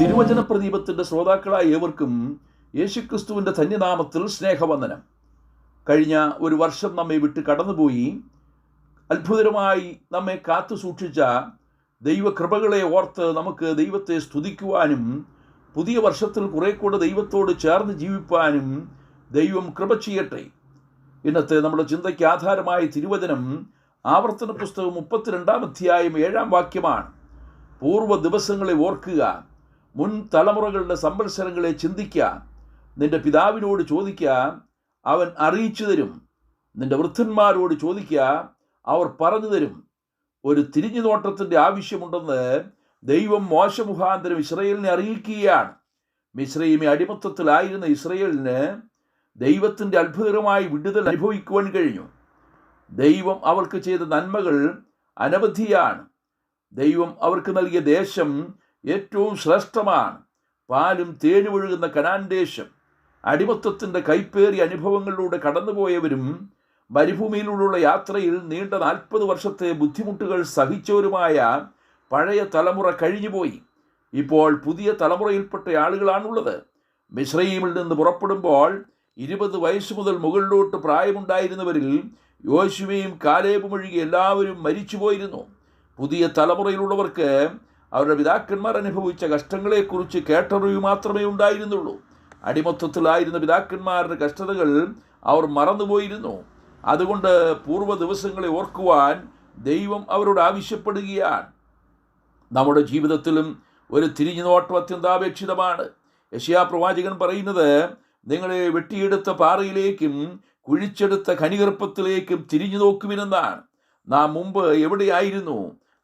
തിരുവചന പ്രദീപത്തിന്റെ ശ്രോതാക്കളായ ഏവർക്കും യേശുക്രിസ്തുവിന്റെ ധന്യനാമത്തിൽ സ്നേഹവന്ദനം. കഴിഞ്ഞ ഒരു വർഷം നമ്മെ വിട്ട് കടന്നുപോയി. അത്ഭുതകരമായി നമ്മെ കാത്തു സൂക്ഷിച്ച ദൈവകൃപകളെ ഓർത്ത് നമുക്ക് ദൈവത്തെ സ്തുതിക്കുവാനും പുതിയ വർഷത്തിൽ കുറെ കൂടെ ദൈവത്തോട് ചേർന്ന് ജീവിപ്പാനും ദൈവം കൃപ ചെയ്യട്ടെ. ഇന്നത്തെ നമ്മുടെ ചിന്തയ്ക്ക് ആധാരമായ തിരുവചനം ആവർത്തന പുസ്തകം മുപ്പത്തിരണ്ടാം അധ്യായം ഏഴാം വാക്യമാണ്. പൂർവ ദിവസങ്ങളെ ഓർക്കുക. മുൻ തലമുറകളുടെ സംവത്സരങ്ങളെ ചിന്തിക്കുക നിന്റെ പിതാവിനോട് ചോദിക്കുക അവൻ അറിയിച്ചു തരും. നിന്റെ വൃദ്ധന്മാരോട് ചോദിക്കുക അവർ പറഞ്ഞു തരും. ഒരു തിരിഞ്ഞു നോട്ടത്തിന്റെ ആവശ്യമുണ്ടെന്ന് ദൈവം മോശമുഖാന്തരം ഇസ്രയേലിനെ അറിയിക്കുകയാണ്. മിശ്രൈമി അടിമത്തത്തിലായിരുന്ന ഇസ്രയേലിന് ദൈവത്തിന്റെ അത്ഭുതകരമായ വിടുതൽ അനുഭവിക്കുവാൻ കഴിഞ്ഞു. ദൈവം അവർക്ക് ചെയ്ത നന്മകൾ അനവധിയാണ്. ദൈവം അവർക്ക് നൽകിയ ദേശം ഏറ്റവും ശ്രേഷ്ഠമാണ്. പാലും തേനുമൊഴുകുന്ന കനാൻ ദേശം. അടിമത്തത്തിന്റെ കൈപ്പേറിയ അനുഭവങ്ങളിലൂടെ കടന്നുപോയവരും മരുഭൂമിയിലൂടെയുള്ള യാത്രയിൽ നീണ്ട നാൽപ്പത് വർഷത്തെ ബുദ്ധിമുട്ടുകൾ സഹിച്ചവരുമായ പഴയ തലമുറ കഴിഞ്ഞുപോയി. ഇപ്പോൾ പുതിയ തലമുറയിൽപ്പെട്ട ആളുകളാണുള്ളത്. മിശ്രീമിൽ നിന്ന് പുറപ്പെടുമ്പോൾ ഇരുപത് വയസ്സ് മുതൽ മുകളിലോട്ട് പ്രായമുണ്ടായിരുന്നവരിൽ യോശുവയും കാലേബും ഒഴികെ എല്ലാവരും മരിച്ചുപോയിരുന്നു. പുതിയ തലമുറയിലുള്ളവർക്ക് അവരുടെ പിതാക്കന്മാർ അനുഭവിച്ച കഷ്ടങ്ങളെക്കുറിച്ച് കേട്ടറിവ് മാത്രമേ ഉണ്ടായിരുന്നുള്ളൂ. അടിമത്തത്തിലായിരുന്ന പിതാക്കന്മാരുടെ കഷ്ടതകൾ അവർ മറന്നുപോയിരുന്നു. അതുകൊണ്ട് പൂർവ ദിവസങ്ങളെ ഓർക്കുവാൻ ദൈവം അവരോട് ആവശ്യപ്പെടുകയാണ്. നമ്മുടെ ജീവിതത്തിലും ഒരു തിരിഞ്ഞു നോട്ടം അത്യന്താപേക്ഷിതമാണ്. യശയാ പ്രവാചകൻ പറയുന്നത് നിങ്ങളെ വെട്ടിയെടുത്ത പാറയിലേക്കും കുഴിച്ചെടുത്ത ഖനികർപ്പത്തിലേക്കും തിരിഞ്ഞു നോക്കുവിനെന്നാണ് നാം മുമ്പ് എവിടെയായിരുന്നു?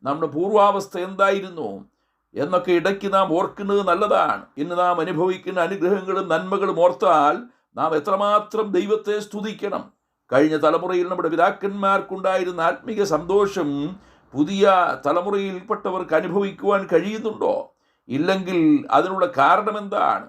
നമ്മുടെ പൂർവാവസ്ഥ എന്തായിരുന്നു? എന്നൊക്കെ ഇടയ്ക്ക് നാം ഓർക്കുന്നത് നല്ലതാണ്. ഇന്ന് നാം അനുഭവിക്കുന്ന അനുഗ്രഹങ്ങളും നന്മകളും ഓർത്താൽ നാം എത്രമാത്രം ദൈവത്തെ സ്തുതിക്കണം. കഴിഞ്ഞ തലമുറയിൽ നമ്മുടെ പിതാക്കന്മാർക്കുണ്ടായിരുന്ന ആത്മീക സന്തോഷം പുതിയ തലമുറയിൽപ്പെട്ടവർക്ക് അനുഭവിക്കുവാൻ കഴിയുന്നുണ്ടോ? ഇല്ലെങ്കിൽ അതിനുള്ള കാരണം എന്താണ്?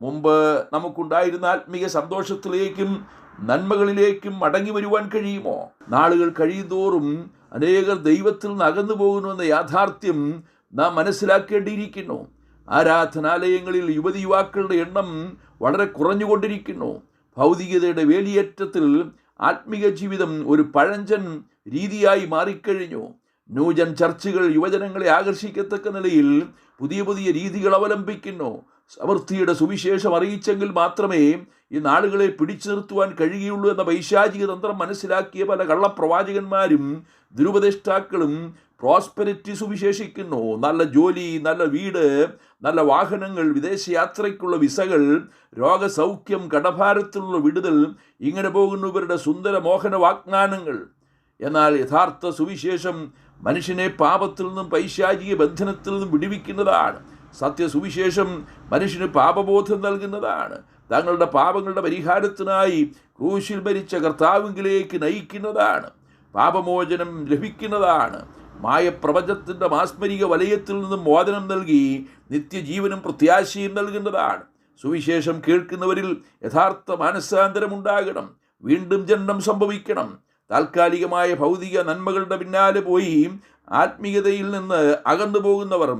മുമ്പ് നമുക്കുണ്ടായിരുന്ന ആത്മീയ സന്തോഷത്തിലേക്കും നന്മകളിലേക്കും മടങ്ങി വരുവാൻ കഴിയുമോ? നാളുകൾ കഴിയുന്തോറും അനേകർ ദൈവത്തിൽ നിന്ന് അകന്നു പോകുന്നുവെന്ന യാഥാർത്ഥ്യം നാം മനസ്സിലാക്കേണ്ടിയിരിക്കുന്നു. ആരാധനാലയങ്ങളിൽ യുവതി യുവാക്കളുടെ എണ്ണം വളരെ കുറഞ്ഞുകൊണ്ടിരിക്കുന്നു. ഭൗതികതയുടെ വേലിയേറ്റത്തിൽ ആത്മീക ജീവിതം ഒരു പഴഞ്ചൻ രീതിയായി മാറിക്കഴിഞ്ഞു. ന്യൂജൻ ചർച്ചുകൾ യുവജനങ്ങളെ ആകർഷിക്കത്തക്ക നിലയിൽ പുതിയ പുതിയ രീതികൾ അവലംബിക്കുന്നു. സമൃദ്ധിയുടെ സുവിശേഷം അറിയിച്ചെങ്കിൽ മാത്രമേ ഈ നാടുകളെ പിടിച്ചു നിർത്തുവാൻ കഴിയുള്ളൂ എന്ന പൈശാചിക തന്ത്രം മനസ്സിലാക്കിയ പല കള്ളപ്രവാചകന്മാരും ദുരുപദേഷ്ടാക്കളും പ്രോസ്പെരിറ്റി സുവിശേഷിക്കുന്നു. നല്ല ജോലി നല്ല വീട് നല്ല വാഹനങ്ങൾ വിദേശയാത്രയ്ക്കുള്ള വിസകൾ രോഗസൗഖ്യം കടഭാരത്തിലുള്ള വിടുതൽ ഇങ്ങനെ പോകുന്നു ഇവരുടെ സുന്ദര മോഹന വാഗ്ദാനങ്ങൾ. എന്നാൽ യഥാർത്ഥ സുവിശേഷം മനുഷ്യനെ പാപത്തിൽ നിന്നും പൈശാചിക ബന്ധനത്തിൽ നിന്നും വിടുവിക്കുന്നതാണ്. സത്യസുവിശേഷം മനുഷ്യന് പാപബോധം നൽകുന്നതാണ്. തങ്ങളുടെ പാപങ്ങളുടെ പരിഹാരത്തിനായി ക്രൂശിൽ ഭരിച്ച കർത്താവിങ്കിലേക്ക് നയിക്കുന്നതാണ്. പാപമോചനം ലഭിക്കുന്നതാണ്. മായപ്രപഞ്ചത്തിന്റെ മാസ്മരിക വലയത്തിൽ നിന്നും മോചനം നൽകി നിത്യജീവനും പ്രത്യാശയും നൽകുന്നതാണ്. സുവിശേഷം കേൾക്കുന്നവരിൽ യഥാർത്ഥ മാനസാന്തരമുണ്ടാകണം. വീണ്ടും ജന്മം സംഭവിക്കണം. താൽക്കാലികമായ ഭൗതിക നന്മകളുടെ പിന്നാലെ പോയി ആത്മീയതയിൽ നിന്ന് അകന്നു പോകുന്നവർ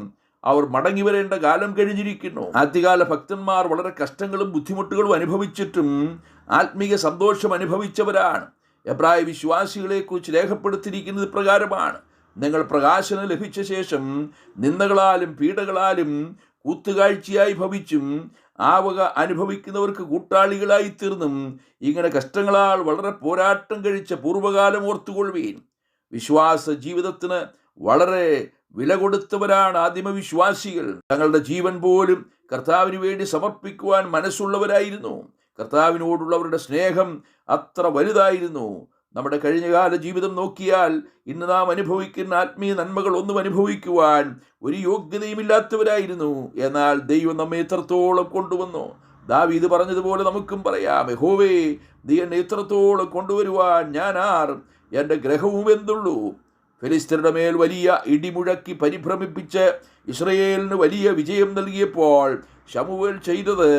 അവർ മടങ്ങി വരേണ്ട കാലം കഴിഞ്ഞിരിക്കുന്നു. ആദ്യകാല ഭക്തന്മാർ വളരെ കഷ്ടങ്ങളും ബുദ്ധിമുട്ടുകളും അനുഭവിച്ചിട്ടും ആത്മീയ സന്തോഷം അനുഭവിച്ചവരാണ്. എബ്രായ വിശ്വാസികളെക്കുറിച്ച് രേഖപ്പെടുത്തിയിരിക്കുന്നത് പ്രകാരമാണ്. നിങ്ങൾ പ്രകാശനം ലഭിച്ച ശേഷം നിന്ദകളാലും പീഡകളാലും കൂത്തുകാഴ്ചയായി ഭവിച്ചും ആ വക അനുഭവിക്കുന്നവർക്ക് കൂട്ടാളികളായി തീർന്നും ഇങ്ങനെ കഷ്ടങ്ങളാൽ വളരെ പോരാട്ടം കഴിച്ച പൂർവകാലം ഓർത്തുകൊള്ളുകയും വിശ്വാസ ജീവിതത്തിന് വളരെ വില കൊടുത്തവരാണ് ആദിമവിശ്വാസികൾ തങ്ങളുടെ ജീവൻ പോലും കർത്താവിന് വേണ്ടി സമർപ്പിക്കുവാൻ മനസ്സുള്ളവരായിരുന്നു. കർത്താവിനോടുള്ളവരുടെ സ്നേഹം അത്ര വലുതായിരുന്നു. നമ്മുടെ കഴിഞ്ഞകാല ജീവിതം നോക്കിയാൽ ഇന്ന് നാം അനുഭവിക്കുന്ന ആത്മീയ നന്മകൾ ഒന്നും അനുഭവിക്കുവാൻ ഒരു യോഗ്യതയുമില്ലാത്തവരായിരുന്നു. എന്നാൽ ദൈവം നമ്മെ എത്രത്തോളം കൊണ്ടുവന്നു? ദാവീദ് പറഞ്ഞതുപോലെ നമുക്കും പറയാം യഹോവേ നീ എന്നെ എത്രത്തോളം കൊണ്ടുവരുവാൻ ഞാൻ ആർ എന്റെ ഗ്രഹവും എന്തുള്ളൂ? ഫിലിസ്തരുടെ മേൽ വലിയ ഇടിമുഴക്കി പരിഭ്രമിപ്പിച്ച് ഇസ്രയേലിന് വലിയ വിജയം നൽകിയപ്പോൾ ഷമുവേൽ ചെയ്തത്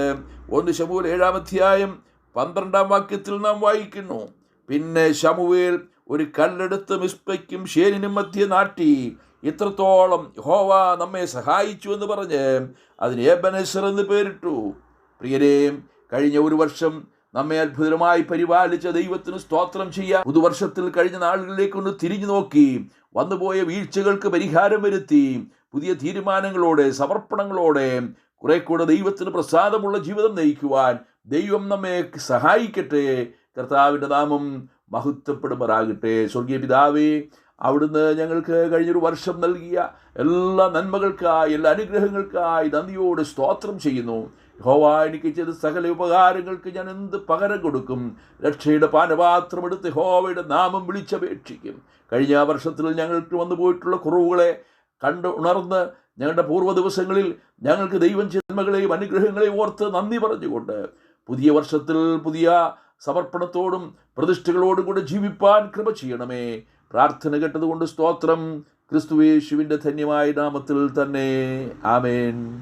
ഒന്ന് ഷമുവൽ ഏഴാം അധ്യായം പന്ത്രണ്ടാം വാക്യത്തിൽ നാം വായിക്കുന്നു. പിന്നെ ഷമുവേൽ ഒരു കല്ലെടുത്ത് മിസ്പയ്ക്കും ഷേനിനും മധ്യ നാട്ടി ഇത്രത്തോളം ഹോവ നമ്മെ സഹായിച്ചു എന്ന് പറഞ്ഞ് അതിന് ഏബനേശ്വർ എന്ന് പേരിട്ടു. പ്രിയരേ കഴിഞ്ഞ ഒരു വർഷം നമ്മെ അത്ഭുതമായി പരിപാലിച്ച ദൈവത്തിന് സ്തോത്രം ചെയ്യാം പുതുവർഷത്തിൽ കഴിഞ്ഞ നാളുകളിലേക്ക് ഒന്ന് തിരിഞ്ഞു നോക്കി വന്നുപോയ വീഴ്ചകൾക്ക് പരിഹാരം വരുത്തി പുതിയ തീരുമാനങ്ങളോടെ സമർപ്പണങ്ങളോടെ കുറെ കൂടെ ദൈവത്തിന് പ്രസാദമുള്ള ജീവിതം നയിക്കുവാൻ ദൈവം നമ്മെ സഹായിക്കട്ടെ. കർത്താവിന്റെ നാമം മഹത്വപ്പെടുമാറാകട്ടെ. സ്വർഗീയ പിതാവേ അവിടുന്ന് ഞങ്ങൾക്ക് കഴിഞ്ഞൊരു വർഷം നൽകിയ എല്ലാ നന്മകൾക്കായി എല്ലാ അനുഗ്രഹങ്ങൾക്കായി നന്ദിയോട് സ്തോത്രം ചെയ്യുന്നു. ഹോവ എനിക്ക് ചെയ്ത സകല ഉപകാരങ്ങൾക്ക് ഞാൻ എന്ത് പകരം കൊടുക്കും? രക്ഷയുടെ പാനപാത്രം എടുത്ത് ഹോവയുടെ നാമം വിളിച്ചപേക്ഷിക്കും. കഴിഞ്ഞ വർഷത്തിൽ ഞങ്ങൾക്ക് വന്നു പോയിട്ടുള്ള കുറവുകളെ കണ്ട് ഉണർന്ന് ഞങ്ങളുടെ പൂർവ ദിവസങ്ങളിൽ ഞങ്ങൾക്ക് ദൈവം ജന്മകളെയും അനുഗ്രഹങ്ങളെയും ഓർത്ത് നന്ദി പറഞ്ഞുകൊണ്ട് പുതിയ വർഷത്തിൽ പുതിയ സമർപ്പണത്തോടും പ്രതിഷ്ഠകളോടും കൂടെ ജീവിപ്പാൻ കൃപ ചെയ്യണമേ. പ്രാർത്ഥന കേട്ടതുകൊണ്ട് സ്തോത്രം. ക്രിസ്തുവേശുവിന്റെ ധന്യമായ നാമത്തിൽ തന്നെ. ആമേൻ.